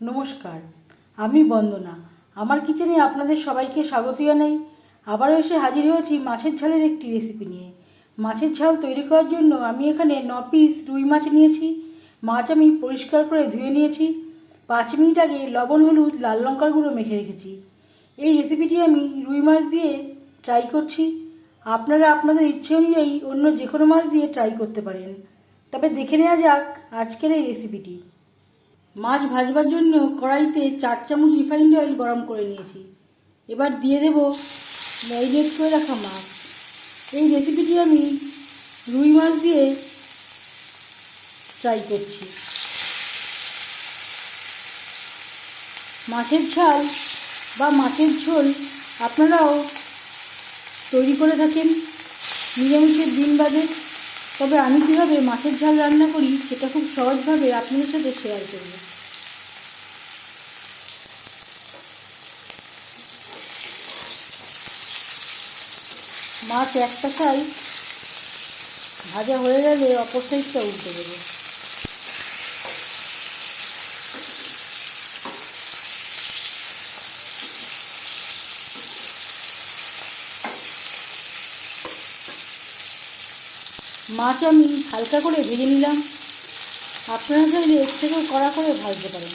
নমস্কার, আমি বন্দনা। আমার কিচেনে আপনাদের সবাইকে স্বাগত জানাই। আবারও এসে হাজির হয়েছি মাছের ঝালের একটি রেসিপি নিয়ে। মাছের ঝাল তৈরি করার জন্য আমি এখানে ন পিস রুই মাছ নিয়েছি। মাছ আমি পরিষ্কার করে ধুয়ে নিয়েছি। পাঁচ মিনিট আগে লবণ, হলুদ, লাল লঙ্কার গুঁড়ো মেখে রেখেছি। এই রেসিপিটি আমি রুই মাছ দিয়ে ট্রাই করছি। আপনারা আপনাদের ইচ্ছে অনুযায়ী অন্য যে কোনো মাছ দিয়ে ট্রাই করতে পারেন। তবে দেখে নেওয়া যাক আজকের এই রেসিপিটি মাছ ভাজবার জন্য কড়াইতে চার চামচ রিফাইন্ড অয়েল গরম করে নিয়েছি। এবার দিয়ে দেব ম্যারিনেট করে রাখা মাছ। এই রেসিপিটি আমি রুই মাছ দিয়ে ট্রাই করছি। মাছের ঝাল বা মাছের ঝোল আপনারাও তৈরি করে থাকেন। নিরামিষের দিন বাদে তবে আমি কীভাবে মাছের ঝাল রান্না করি সেটা খুব সহজভাবে আপনাদের সাথে শেয়ার করব। মাছ একটা সাইড ভাজা হয়ে গেলে অপর সাইডটা উল্টে দেবো। মাছ আমি হালকা করে ভেজে নিলাম। আপনারা চাইলে এর থেকেও কড়া করে ভাজতে পারেন।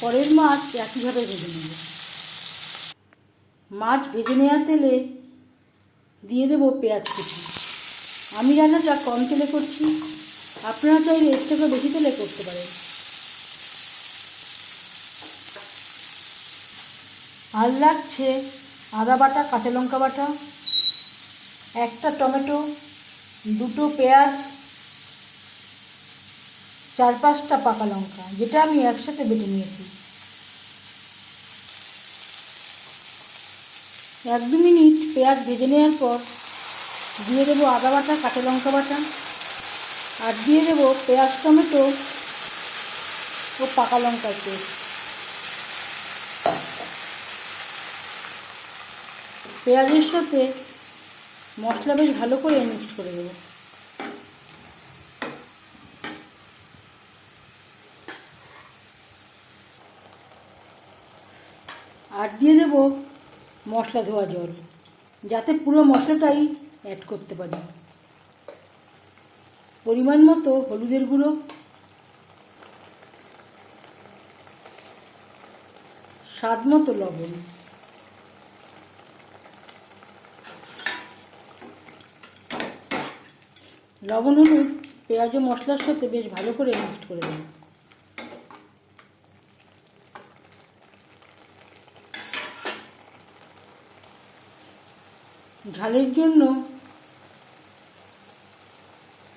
পরের মাছ একইভাবে ভেজে নেব। মাছ ভেজে নেওয়ার তেলে দিয়ে দেবো পেঁয়াজ কুচি। আমি রান্নাটা কম তেলে করছি, আপনারা চাইলে এর থেকে বেশি তেলে করতে পারেন। আর লাগছে আদা বাটা, কাঁচা লঙ্কা বাটা, একটা টমেটো, দুটো পেঁয়াজ চার পাঁচটা পাকা লঙ্কা, যেটা আমি একসাথে বেটে নিয়েছি। এক দু মিনিট পেঁয়াজ ভেজে নেওয়ার পর দিয়ে দেবো আদা বাটা, কাঁচা লঙ্কা বাটা, আর দিয়ে দেবো পেঁয়াজ, টমেটো ও পাকা লঙ্কার পেস্ট। পেঁয়াজের সাথে মশলা বেশ ভালো করে মিক্স করে দেবো। আর দিয়ে দেব মশলা ধোয়া জল, যাতে পুরো মশলাটাই অ্যাড করতে পারি। পরিমাণ মতো হলুদের গুঁড়ো, স্বাদ মতো লবণ লবণ, হলুদ, পেঁয়াজ ও মশলার সাথে বেশ ভালো করে মিক্সড করে দেবো ঝালের জন্য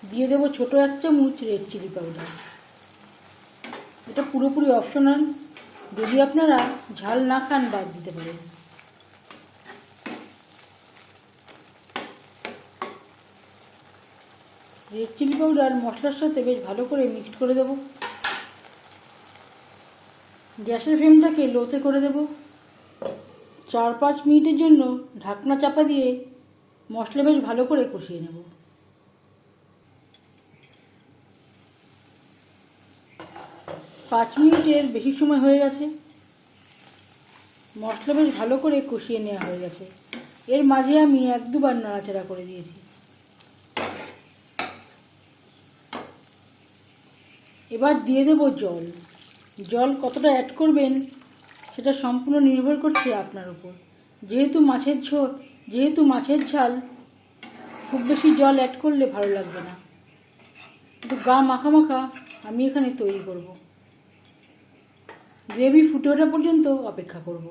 দিয়ে দেবো ছোটো এক চামচ রেড চিলি পাউডার এটা পুরোপুরি অপশনাল যদি আপনারা ঝাল না খান, বাদ দিতে পারেন। রেড চিলি পাউডার মশলার সাথে বেশ ভালো করে মিক্সড করে দেবো। গ্যাসের ফ্লেমটাকে লোতে করে দেবো। চার পাঁচ মিনিটের জন্য ঢাকনা চাপা দিয়ে মশলা বেশ ভালো করে কষিয়ে নেব। পাঁচ মিনিটের বেশি সময় হয়ে গেছে। মশলা বেশ ভালো করে কষিয়ে নেওয়া হয়ে গেছে। এর মাঝে আমি এক দুবার নাড়াচাড়া করে দিয়েছি। এবার দিয়ে দেব জল। জল কতটা অ্যাড করবেন সেটা সম্পূর্ণ নির্ভর করছে আপনার উপর। যেহেতু মাছের ঝোল, যেহেতু মাছের ঝাল, খুব বেশি জল অ্যাড করলে ভালো লাগবে না। একটু গা মাখা মাখা আমি এখানে তৈরি করব। গ্রেভি ফুটে ওঠা পর্যন্ত অপেক্ষা করব।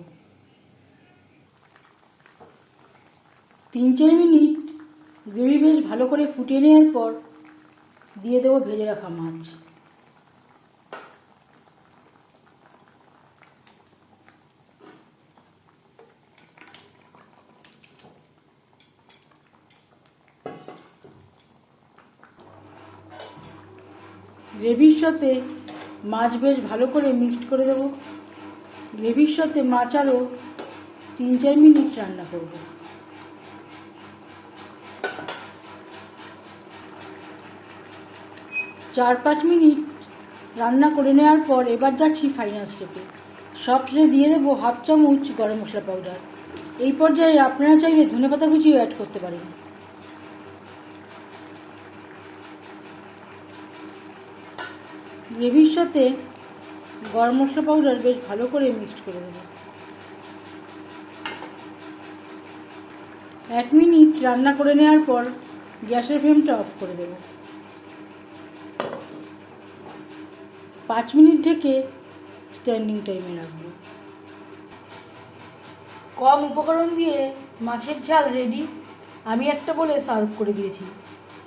তিন চার মিনিট গ্রেভি বেশ ভালো করে ফুটিয়ে নেওয়ার পর দিয়ে দেবো ভেজে রাখা মাছ। গ্রেভির সাথে মাছ বেশ ভালো করে মিক্সড করে দেবো। গ্রেভির সাথে মাছ আরও তিন চার মিনিট রান্না করব। চার পাঁচ মিনিট রান্না করে নেওয়ার পর এবার যাচ্ছি ফাইনাল স্টেপে সব শেষে দিয়ে দেবো হাফ চামচ গরম মশলা পাউডার এই পর্যায়ে আপনারা চাইলে ধনেপাতা কুচিও অ্যাড করতে পারেন। গ্রেভির সাথে গরম মশলা পাউডার বেশ ভালো করে মিক্সড করে দেবো এক মিনিট রান্না করে নেওয়ার পর গ্যাসের ফ্লেমটা অফ করে দেব। পাঁচ মিনিট ঢেকে স্ট্যান্ডিং টাইমে রাখব। কম উপকরণ দিয়ে মাছের ঝাল রেডি আমি একটা বলে সার্ভ করে দিয়েছি।